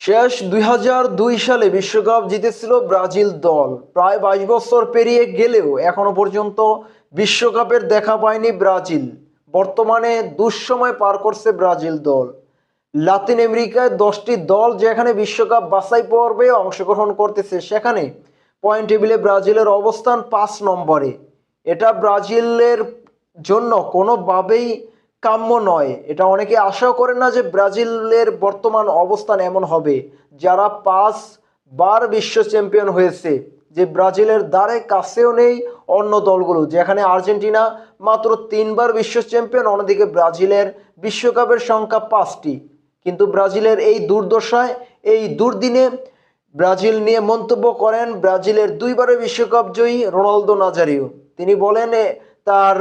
শেষ দুই হাজার দুই সালে বিশ্বকাপ জিতেছিল ব্রাজিল দল। প্রায় বাইশ বছর পেরিয়ে গেলেও এখনও পর্যন্ত বিশ্বকাপের দেখা পায়নি ব্রাজিল। বর্তমানে দুঃসময় পার করছে ব্রাজিল দল। লাতিন আমেরিকায় দশটি দল যেখানে বিশ্বকাপ বাছাই পর্বে অংশগ্রহণ করতেছে, সেখানে পয়েন্ট টেবিলে ব্রাজিলের অবস্থান পাঁচ নম্বরে। এটা ব্রাজিলের জন্য কোনোভাবেই কাম্য নয়। এটা অনেকে আশাও করে না যে ব্রাজিলের বর্তমান অবস্থান এমন হবে। যারা পাঁচ বার বিশ্ব চ্যাম্পিয়ন হয়েছে, যে ব্রাজিলের দ্বারে কাছেও নেই অন্য দলগুলো। যেখানে আর্জেন্টিনা মাত্র তিনবার বিশ্ব চ্যাম্পিয়ন, অন্যদিকে ব্রাজিলের বিশ্বকাপের সংখ্যা পাঁচটি। কিন্তু ব্রাজিলের এই দুর্দশায়, এই দুর্দিনে ব্রাজিল নিয়ে মন্তব্য করেন ব্রাজিলের দুইবারের বিশ্বকাপ জয়ী রোনালদো নাজারিও। তিনি বলেন তার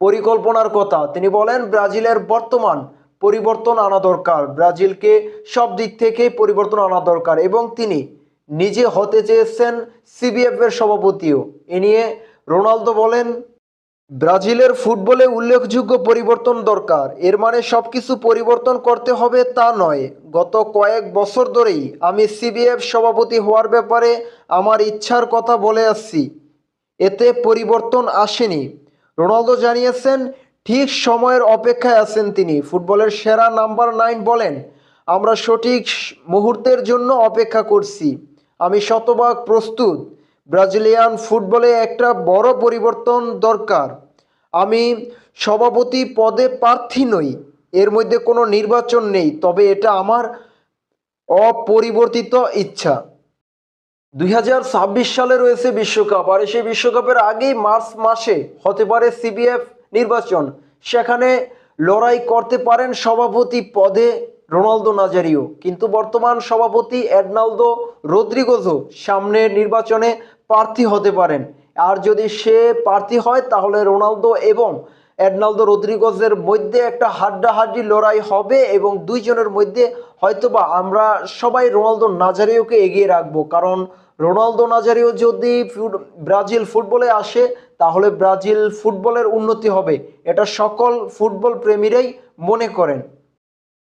পরিকল্পনার কথা। তিনি বলেন, ব্রাজিলের বর্তমান পরিবর্তন আনা দরকার। ব্রাজিলকে সব দিক থেকে পরিবর্তন আনা দরকার এবং তিনি নিজে হতে চেয়েছেন সিবিএফ এর সভাপতিও। এ নিয়ে রোনালদো বলেন, ব্রাজিলের ফুটবলে উল্লেখযোগ্য পরিবর্তন দরকার। এর মানে সব কিছু পরিবর্তন করতে হবে তা নয়। গত কয়েক বছর ধরেই আমি সিবিএফ সভাপতি হওয়ার ব্যাপারে আমার ইচ্ছার কথা বলে আসছি। এতে পরিবর্তন আসেনি। রোনালদো জানিয়েছেন, ঠিক সময়ের অপেক্ষায় আছেন তিনি। ফুটবলের সেরা নাম্বার নাইন বলেন, আমরা সঠিক মুহূর্তের জন্য অপেক্ষা করছি। আমি শতভাগ প্রস্তুত। ব্রাজিলিয়ান ফুটবলে একটা বড় পরিবর্তন দরকার। আমি সভাপতি পদে প্রার্থী নই। এর মধ্যে কোনো নির্বাচন নেই, তবে এটা আমার অপরিবর্তিত ইচ্ছা। দু হাজার ছাব্বিশ সালে রয়েছে বিশ্বকাপ, আর সেই বিশ্বকাপের আগেই মার্চ মাসে হতে পারে সিবিএফ নির্বাচন। সেখানে লড়াই করতে পারেন সভাপতি পদে রোনালদো নাজারিও। কিন্তু বর্তমান সভাপতি এডনালদো রদ্রিগোজও সামনের নির্বাচনে প্রার্থী হতে পারেন। আর যদি সে প্রার্থী হয়, তাহলে রোনালদো এবং এডনালদো রদ্রিগোজের মধ্যে একটা হাড্ডাহাড্ডি লড়াই হবে এবং দুইজনের মধ্যে হয়তোবা আমরা সবাই রোনালদো নাজারিওকে এগিয়ে রাখব, কারণ রোনালদো নাজারিও যদি ব্রাজিল ফুটবলে আসে, তাহলে ব্রাজিল ফুটবলের উন্নতি হবে। এটা সকল ফুটবল প্রেমীরাই মনে করেন।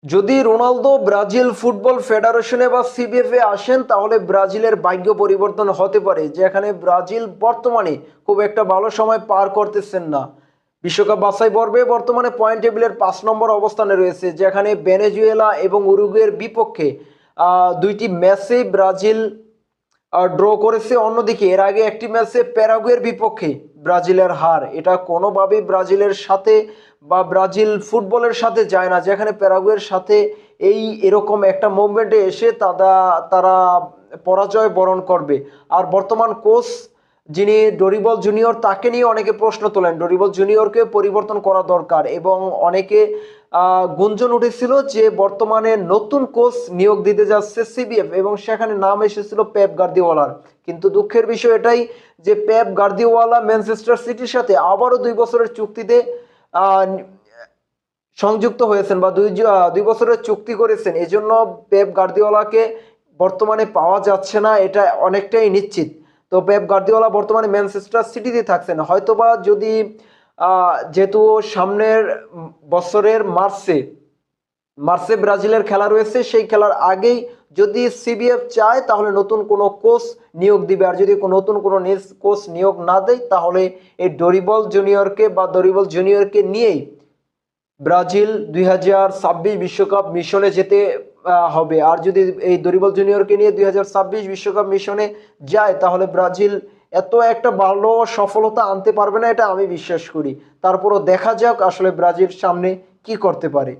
যদি রোনালদো ব্রাজিল ফুটবল ফেডারেশনে বা সিবিএফ এ আসেন, তাহলে ব্রাজিলের ভাগ্য পরিবর্তন হতে পারে, যেখানে ব্রাজিল বর্তমানে খুব একটা ভালো সময় পার করতেছেন না। বিশ্বকাপ বাছাই পর্বে বর্তমানে পয়েন্ট টেবিলের পাঁচ নম্বর অবস্থানে রয়েছে, যেখানে ভেনেজুয়েলা এবং উরুগুয়ের বিপক্ষে দুইটি ম্যাচে ব্রাজিল ড্র করেছে। অন্যদিকে, এর আগে একটি ম্যাচে প্যারাগুয়ের বিপক্ষে ব্রাজিলের হার। এটা কোনোভাবেই ব্রাজিলের সাথে বা ব্রাজিল ফুটবলের সাথে যায় না, যেখানে প্যারাগুয়ের সাথে এই এরকম একটা মুভমেন্টে এসে তারা তারা পরাজয় বরণ করবে। আর বর্তমান কোচ যিনি ডরিবল জুনিয়র, তাকে নিয়ে অনেকে প্রশ্ন তোলেন। ডরিবল জুনিয়রকে পরিবর্তন করা দরকার এবং অনেকে গুঞ্জন উঠেছিল যে বর্তমানে নতুন কোচ নিয়োগ দিতে যাচ্ছে সিবিএফ এবং সেখানে নাম এসেছিল পেপ গার্দিওয়ালার। কিন্তু দুঃখের বিষয় এটাই যে পেপ গার্দিওয়ালা ম্যানচেস্টার সিটির সাথে আবারও দুই বছরের চুক্তিতে সংযুক্ত হয়েছেন বা দুই দুই বছরের চুক্তি করেছেন। এজন্য পেপ গার্দিওয়ালাকে বর্তমানে পাওয়া যাচ্ছে না, এটা অনেকটাই নিশ্চিত। তো পেপ গার্দিওলা বর্তমানে ম্যানচেস্টার সিটিতে থাকছেন। হয়তোবা যদি যেহেতু সামনের বছরের মার্চে মার্চে ব্রাজিলের খেলা রয়েছে, সেই খেলার আগেই যদি সিবিএফ চায়, তাহলে নতুন কোনো কোচ নিয়োগ দিবে। আর যদি নতুন কোনো কোচ নিয়োগ না দেয়, তাহলে এই ডরিবল জুনিয়রকে বা ডরিবল জুনিয়রকে নিয়েই ব্রাজিল দুই বিশ্বকাপ মিশনে যেতে হবে। আর যদি এই দরিবল জুনিয়রকে নিয়ে দুই বিশ্বকাপ মিশনে যায়, তাহলে ব্রাজিল এত একটা ভালো সফলতা আনতে পারবে না, এটা আমি বিশ্বাস করি। তারপরও দেখা যাক আসলে ব্রাজিল সামনে কি করতে পারে।